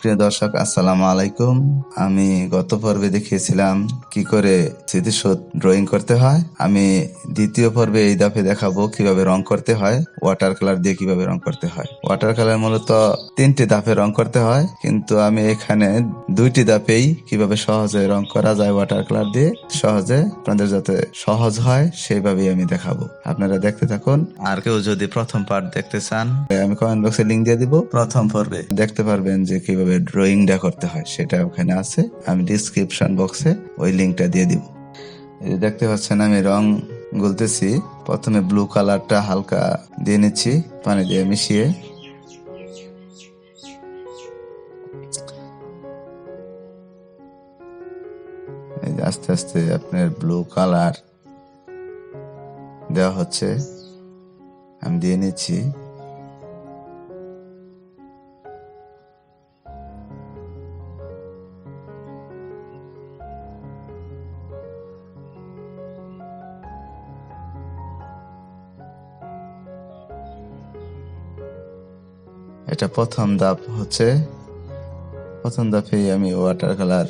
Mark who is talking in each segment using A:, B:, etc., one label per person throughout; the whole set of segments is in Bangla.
A: প্রিয় দর্শক, আসসালামু আলাইকুম। আমি গত পর্বে দেখিয়েছিলাম কি করে স্মৃতিশোধ ড্রয়িং করতে হয়। আমি দ্বিতীয় পর্বে এই দফে দেখাবো কীভাবে রং করতে হয় ওয়াটার কালার দিয়ে কীভাবে রং করতে হয়। ওয়াটার কালার মূলত তিনটি ধাপে রং করতে হয়, কিন্তু আমি এখানে দুইটি ধাপেই কীভাবে সহজে রং করা যায় ওয়াটার কালার দিয়ে, সহজে আপনাদের যাতে সহজ হয়, সেইভাবেই আমি দেখাবো। আপনারা দেখতে থাকুন। আর কেউ যদি প্রথম পার্ট দেখতে চান, আমি কমেন্ট বক্সে লিংক দিয়ে দিব। প্রথম পর্বে দেখতে পারবেন যে কীভাবে ড্রয়িংটা করতে হয়, সেটা ওখানে আছে। আমি ডিসক্রিপশন বক্সে ওই লিঙ্কটা দিয়ে দিব। দেখতে পাচ্ছেন, আমি রং গুলতেছি। প্রথমে ব্লু কালারটা হালকা দিয়ে নিচ্ছি, পানি দিয়ে মিশিয়ে। আস্তে আস্তে আপনার ব্লু কালার দেওয়া হচ্ছে, আমি দিয়ে নিচ্ছি। এটা প্রথম দাপ হচ্ছে, প্রথম দাপে আমি ওয়াটার কালার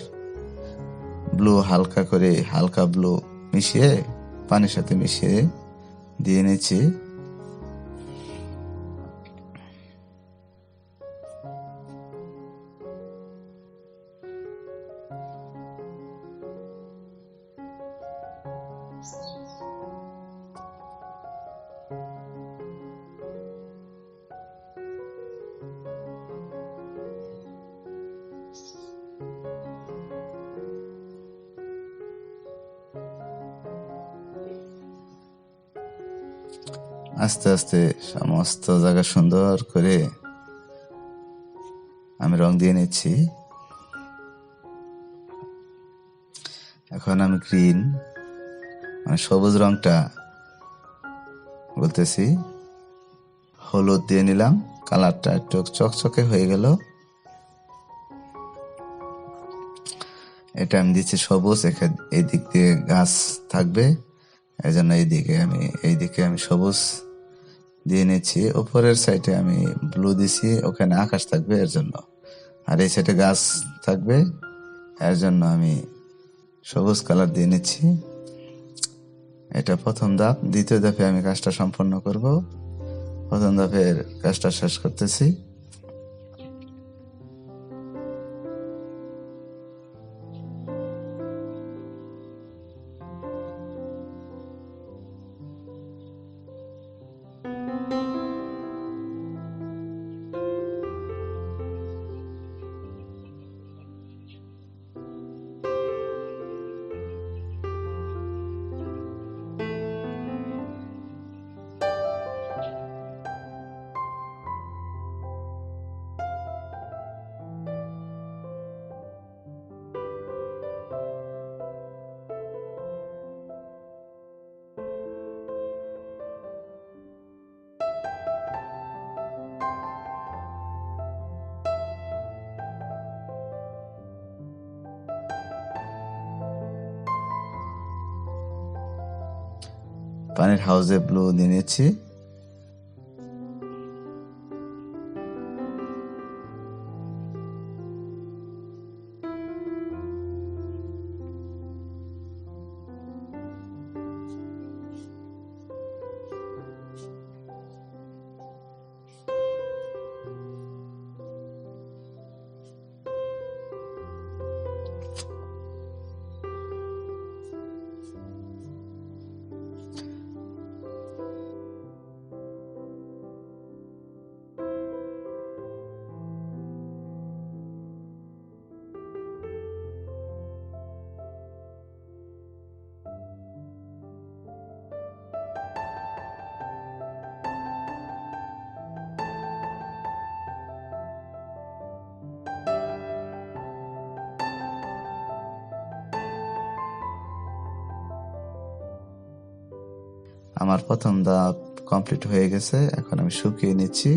A: ব্লু হালকা করে, হালকা ব্লু মিশিয়ে পানির সাথে মিশিয়ে দিয়ে নিচ্ছি। আস্তে আস্তে সমস্ত জায়গা সুন্দর করে আমি রং দিয়ে নিচ্ছি। এখন আমি গ্রিন মানে সবুজ রংটা বলতেছি। হলুদ দিয়ে নিলাম, কালারটা একটু চকচকে হয়ে গেল। এটা আমি দিচ্ছি সবুজ এখানে এই দিক দিয়ে গাছ থাকবে। এই জন্য এইদিকে আমি এইদিকে আমি সবুজ দিয়ে নিচ্ছি। ওপরের সাইডে আমি ব্লু দিছি, ওখানে আকাশ থাকবে এর জন্য। আর এই সাইডে গাছ থাকবে, এর জন্য আমি সবুজ কালার দিয়ে নিচ্ছি। এটা প্রথম ধাপ। দ্বিতীয় ধাপে আমি কাজটা সম্পন্ন করব। প্রথম ধাপের কাজটা শেষ করতেছি। পানির হাউজে ব্লু দিয়ে আমার প্রথম ধাপ কমপ্লিট হয়ে গেছে, এখন আমি শুকিয়ে নিচ্ছি।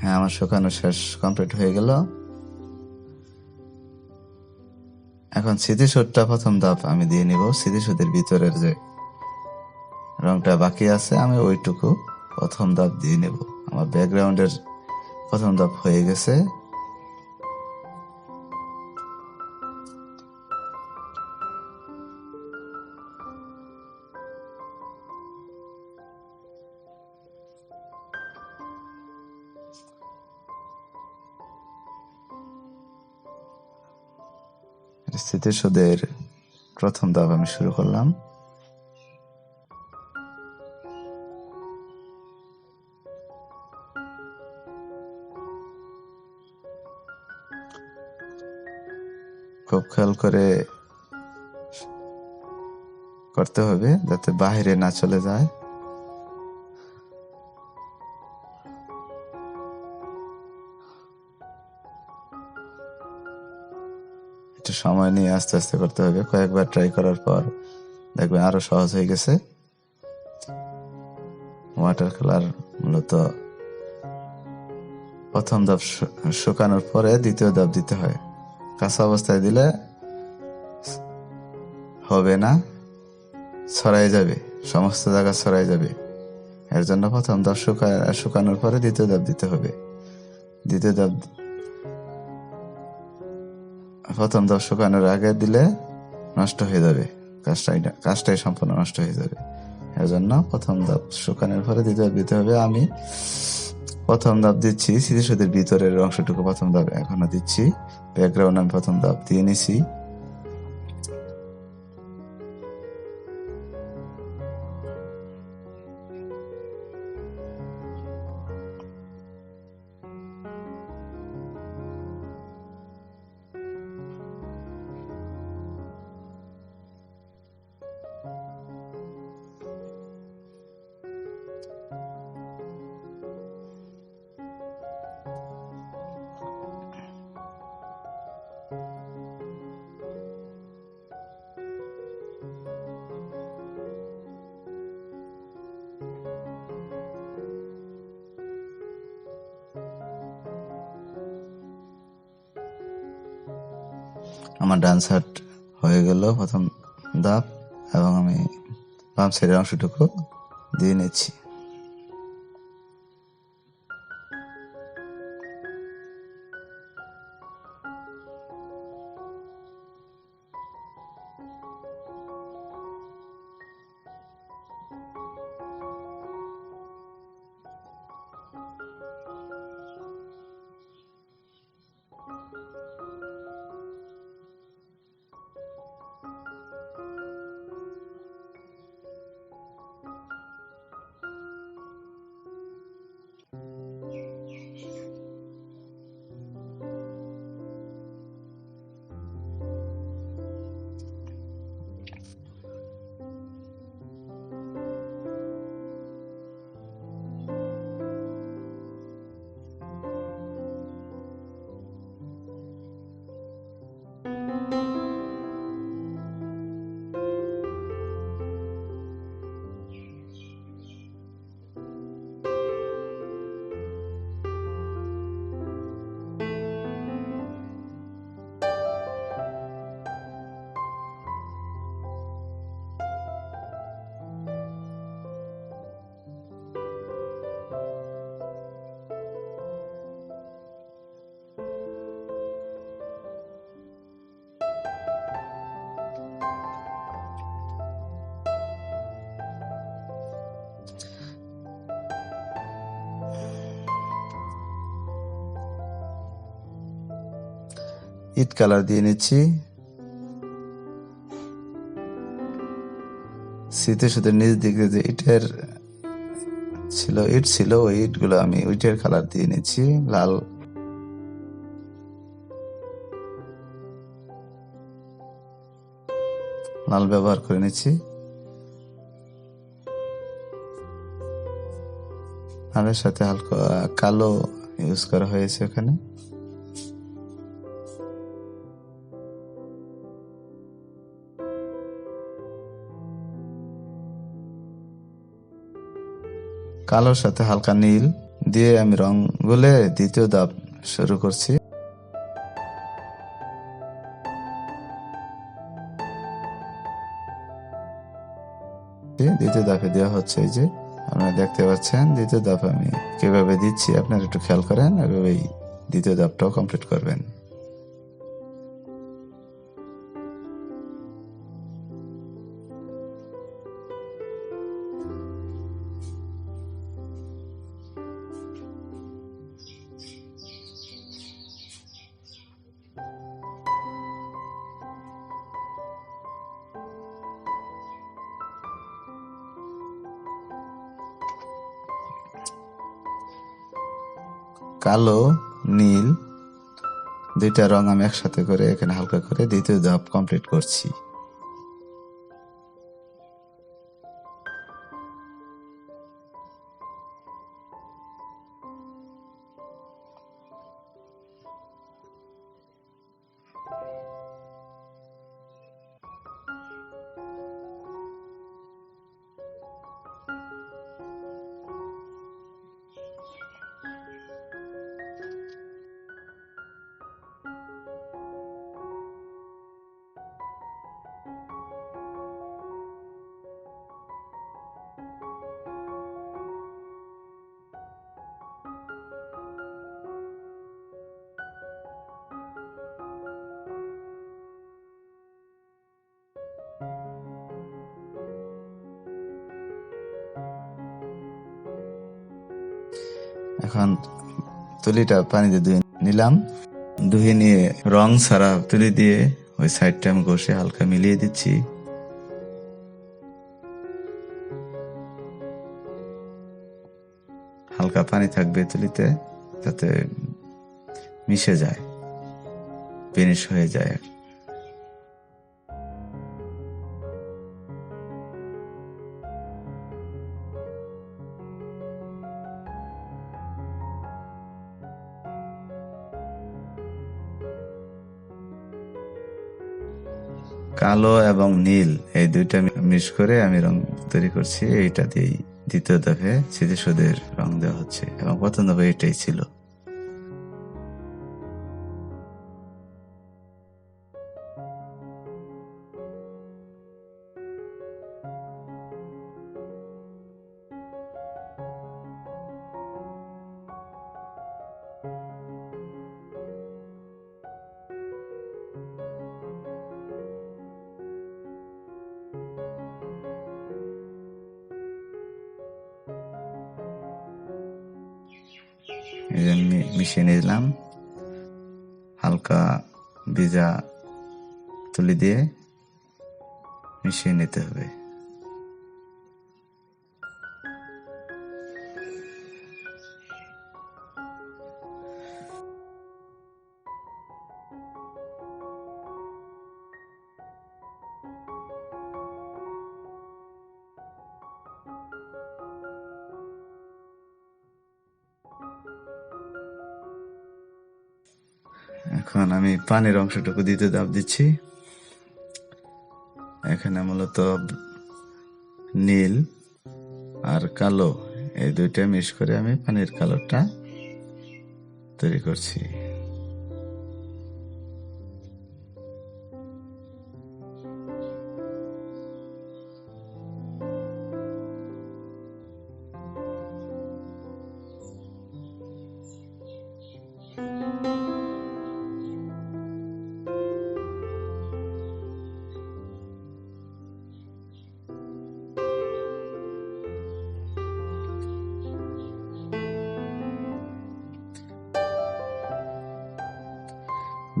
A: হ্যাঁ আমার শুকানো শেষ কমপ্লিট হয়ে গেল। এখন স্মৃতিসুরটা প্রথম ধাপ আমি দিয়ে নিব স্মৃতিসুদের ভিতরের যে রংটা বাকি আছে, আমি ওইটুকু প্রথম ধাপ দিয়ে নেব। আমার ব্যাকগ্রাউন্ডের প্রথম ধাপ হয়ে গেছে। স্থিতিশোধের প্রথম ধাপ আমি শুরু করলাম। খুব খেয়াল করে করতে হবে যাতে বাইরে না চলে যায়। একটু সময় নিয়ে আস্তে আস্তে করতে হবে। কয়েকবার ট্রাই করার পর দেখবেন আরও সহজ হয়ে গেছে। ওয়াটার কালার মূলত প্রথম ধাপ শুকানোর পরে দ্বিতীয় ধাপ দিতে হয়। কাঁচা অবস্থায় দিলে হবে না ছড়াই যাবে, সমস্ত জায়গা ছড়াই যাবে। এর জন্য প্রথম ধাপ শুকা- শুকানোর পরে দ্বিতীয় ধাপ দিতে হবে। দ্বিতীয় ধাপ প্রথম দর্শক শুকানোর আগে দিলে নষ্ট হয়ে যাবে। কাজটাই কাজটাই সম্পূর্ণ নষ্ট হয়ে যাবে। এর জন্য প্রথম ধাপ শুকানোর পরে দ্বিতীয় দিতে হবে। আমি প্রথম ধাপ দিচ্ছি স্মৃতিসৌধের ভিতরের অংশটুকু প্রথম ধাপ এখনও দিচ্ছি। ব্যাকগ্রাউন্ড আমি প্রথম ধাপ দিয়ে নিছি। আমার ডান সাইড হয়ে গেল প্রথম দাপ এবং আমি বাম সাইডের অংশটুকু দিয়ে নিচ্ছি। ইট কালার দিয়ে নিচ্ছি। শীতের সাথে নিচ দিকে যে ইটের ছিল, ইট ছিল, ওই ইটগুলো আমি ইটের কালার দিয়ে নিচ্ছি, লাল। লাল ব্যবহার করে নিচ্ছি। লালের সাথে হালকা কালো ইউজ করা হয়েছে ওখানে কালোর সাথে হালকা নীল দিয়ে আমি রং গুলে দ্বিতীয় ধাপ শুরু করছি। দ্বিতীয় ধাপে দেওয়া হচ্ছে এই যে, আপনারা দেখতে পাচ্ছেন, দ্বিতীয় ধাপ আমি কীভাবে দিচ্ছি, আপনারা একটু খেয়াল করেন, এভাবেই দ্বিতীয় ধাপটাও কমপ্লিট করবেন। কালো নীল দুইটা রং আমি একসাথে করে এখানে হালকা করে দ্বিতীয় ধাপ কমপ্লিট করছি। এখন তুলিটা পানিতে ধুয়ে নিলাম। ধুয়ে নিয়ে রং ছাড়া তুলি দিয়ে ওই সাইডটা আমি ঘষে হালকা মিলিয়ে দিচ্ছি। হালকা পানি থাকবে তুলিতে, যাতে মিশে যায় ফিনিশ হয়ে যায়। কালো এবং নীল, এই দুইটা মিস করে আমি রং তৈরি করছি। এইটা দিয়েই দ্বিতীয় দফে স্মৃতিসৌধের রং দেওয়া হচ্ছে এবং প্রথম দফে এটাই ছিল। মিশিয়ে নিলাম হালকা ভিজা তুলি দিয়ে মিশিয়ে নিতে হবে। পানির অংশটুকু দিতে দাব দিচ্ছি। এখানে মূলত নীল আর কালো, এই দুইটা মিশ করে আমি পানির কালোটা তৈরি করছি।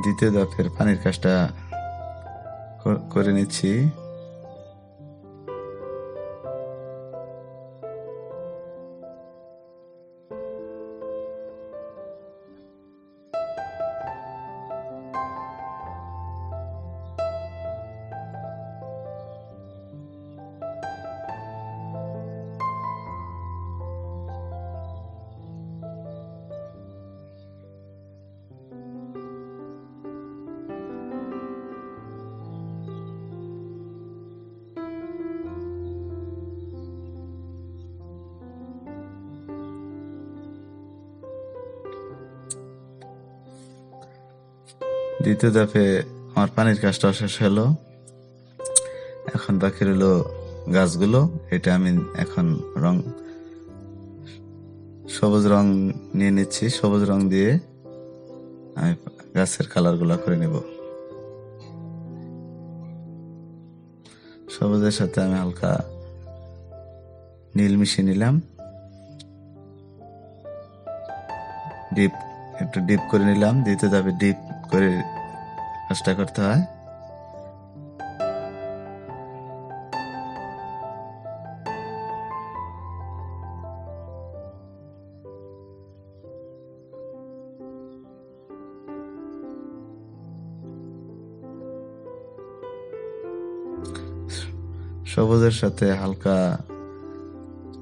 A: দ্বিতীয় দফের পানির কাজটা করে নিচ্ছি। দ্বিতীয় ধাপে আমার পানির কাজটা শেষ হলো। এখন বাকি রইল গাছগুলো। এটা আমি এখন রং সবুজ রং নিয়ে নিচ্ছি। সবুজ রং দিয়ে আমি গাছের কালারগুলো করে নেব। সবুজের সাথে আমি হালকা নীল মিশিয়ে নিলাম। ডিপ একটু ডিপ করে নিলাম। দিতে যাবে ডিপ করে কাজটা করতে হয়। সবুজের সাথে হালকা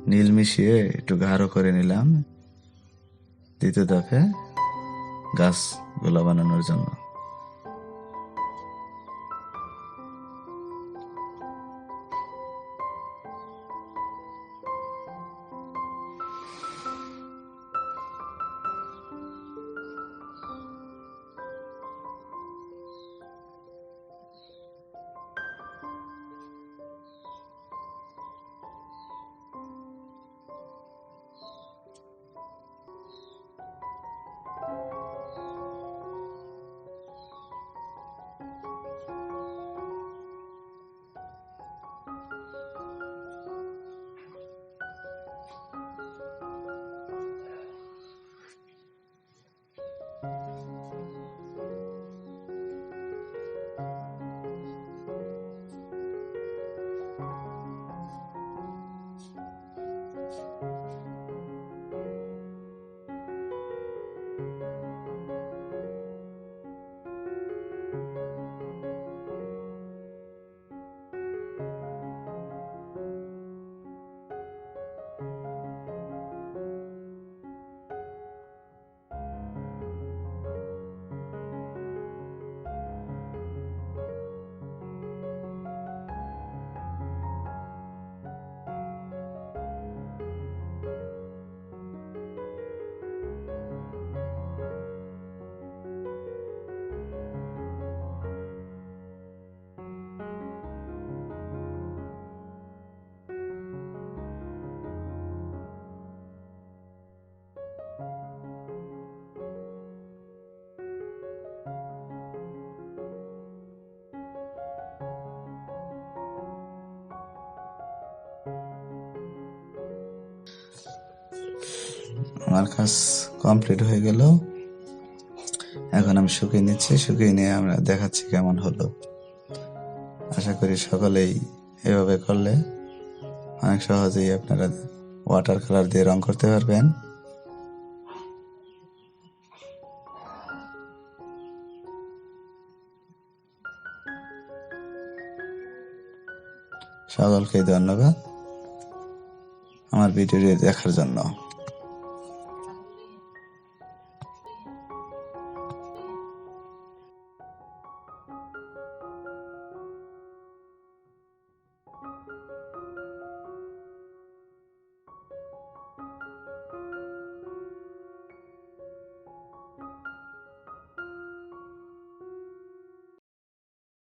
A: নীল মিশিয়ে একটু গাঢ় করে নিলাম। দ্বিতীয় ধাপে গাছগুলো বানানোর জন্য। আমার কাজ কমপ্লিট হয়ে গেল। এখন আমি শুকিয়ে নিচ্ছি, শুকিয়ে নিয়ে আমরা দেখাচ্ছি কেমন হলো। আশা করি সকলেই এভাবে করলে অনেক সহজেই আপনারা ওয়াটার কালার দিয়ে রং করতে পারবেন। সকলকে ধন্যবাদ আমার ভিডিওটি দেখার জন্য।